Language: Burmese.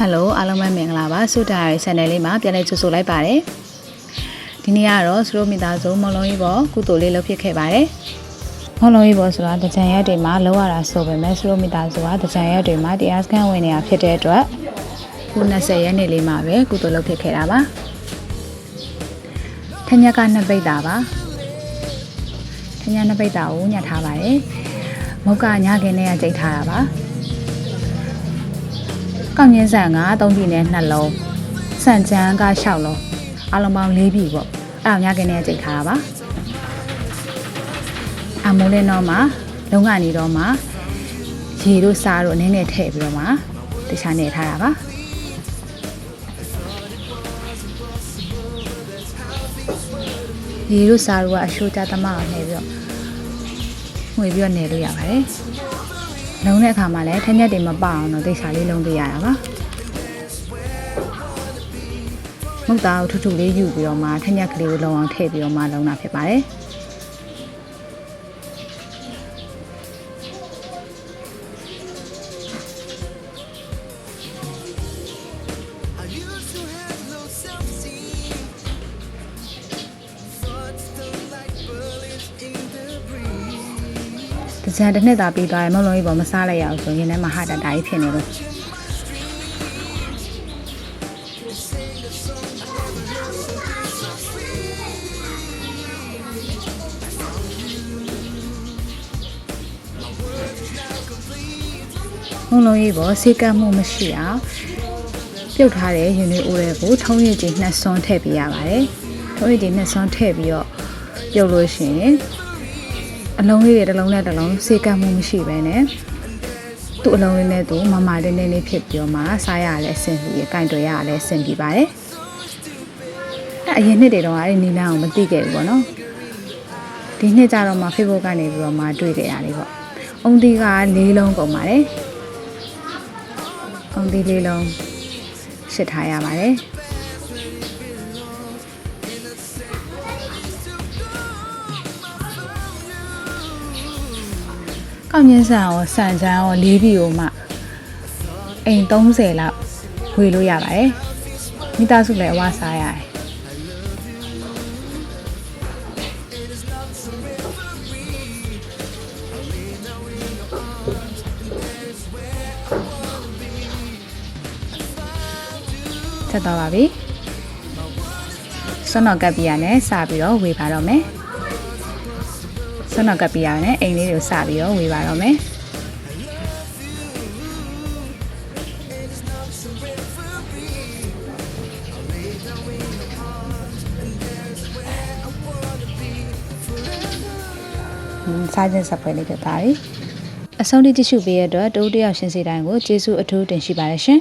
ဟယ်လိုအားလုံးပဲမင်္ဂလာပါဆုတာရဲ့ channel လေးမှာပြန်လည်ကြိုဆိုလိုက်ပါတယ်ဒီနေ့ကတော့စရိုမိသားစုမုံလုံးကြီးပေါ်ကုသိုလ်လေးလုပ်ဖြစ်ခဲ့ပါတယ်မုံလုံးကြီးပေါ်ဆိုတာတကြံရက်တွေမှာလောက်ရတာဆိုပေမဲ့စရိုမိသားစုကတကြံရက်တွေမှာတရားစခန်းဝင်နေတာဖြစ်တဲ့အတွက်ခု20ရက်နေ့လေးမှာပဲကုသိုလ်လုပ်ဖြစ်ခဲ့တာပါထညက်ကနှစ်ပိတ်တာပါထညက်နှစ်ပိတ်တာကိုညှက်ထားပါတယ်မုတ်ကညခင်းနဲ့ကကြိတ်ထားတာပါ ကောက်ငင်းဆန်က3ပြည်နဲ့2လုံးစံချမ်းက6လုံးအလုံးပေါင်း4ပြည်ပေါ့အဲ့ဒါညခင်းနဲ့ကကြိတ်ထားတာပါအမိုးလေးတော့မှာလုံကနေတော့မှာရေတို့စားတို့အနည်းငယ်ထည့်ပြီးတော့မှတခြားနေထားတာပါရေတို့စားတို့ကအရှိုးကြသမအောင်နေပြီးတော့ငွေပြီးတော့နေလို့ရပါတယ်။ လုံးတဲ့အခါမှာလည်းထက်ညက်တွေမပအောင်တော့တိတ်ဆာလေးလုံးပေးရတာပါ။မုတ်သားကိုထူးထူးလေးယူပြီးတော့မှထက်ညက်ကလေးကိုလုံအောင်ထည့်ပြီးတော့မှလုံးတာဖြစ်ပါတယ်။ တကြံတစ်နှစ်သာပြီးသွားရင်မုံလုံးကြီးပေါ်မစားလိုက်ရအောင်ဆိုရင်လည်းမဟာတတာကြီးဖြစ်နေလို့မုံလုံးကြီးပေါ်စေကတ်မှုမရှိအောင်ပြုတ်ထားတဲ့ယူနီအိုတွေကိုထုံးရည်ကြီးနှစ်ဆွန်းထည့်ပေးရပါတယ်ထုံးရည်ကြီးနှစ်ဆွန်းထည့်ပြီးတော့ပြုတ်လို့ရှိရင် အလုံးလေးတွေတစ်လုံးနဲ့တစ်လုံးစေကတ်မှုမရှိဘဲနဲ့သူ့အလုံးလေးနဲ့သူမမတင်းတင်းလေးဖြစ်ပြီးတော့မှစားရရလဲအဆင်ပြေကင်တွယ်ရရလဲအဆင်ပြေပါတယ်အဲအရင်နှစ်တွေတော့အဲ့ဒီနီလန်းကိုမသိခဲ့ဘူးပေါ့နော်ဒီနှစ်ကျတော့မှ Facebook ကနေပြီးတော့မှတွေ့ကြရတယ်ပေါ့အုံတီက၄လုံးကုန်ပါတယ်အုံသီးလေးလုံးရှစ်ထားရပါတယ် ကောက်ညင်းဆန်ရောဆန်ချမ်းရောလေးပြီကိုမှအိမ်30လောက်ဝေလို့ရပါတယ်မိသားစုလည်းအဝစားရတယ်ချက်တော့ပါပြီဆွမ်းတော်ကပ်ပြရနဲ့စပြီးတော့ဝေပါတော့မယ် ဆွမ်းတော်ကပ်ပြရနဲ့အိမ်လေးတွေကိုစပြီးတော့ဝေပါတော့မယ်စားခြင်းစပွဲလေးဖြစ်သွားပြီအဆုံးထိကြည့်ရှုပေးရတဲ့အတွက်တိုးတယောက်ရှင်စီတိုင်းကိုကျေးဇူးအထူးတင်ရှိပါတယ်ရှင်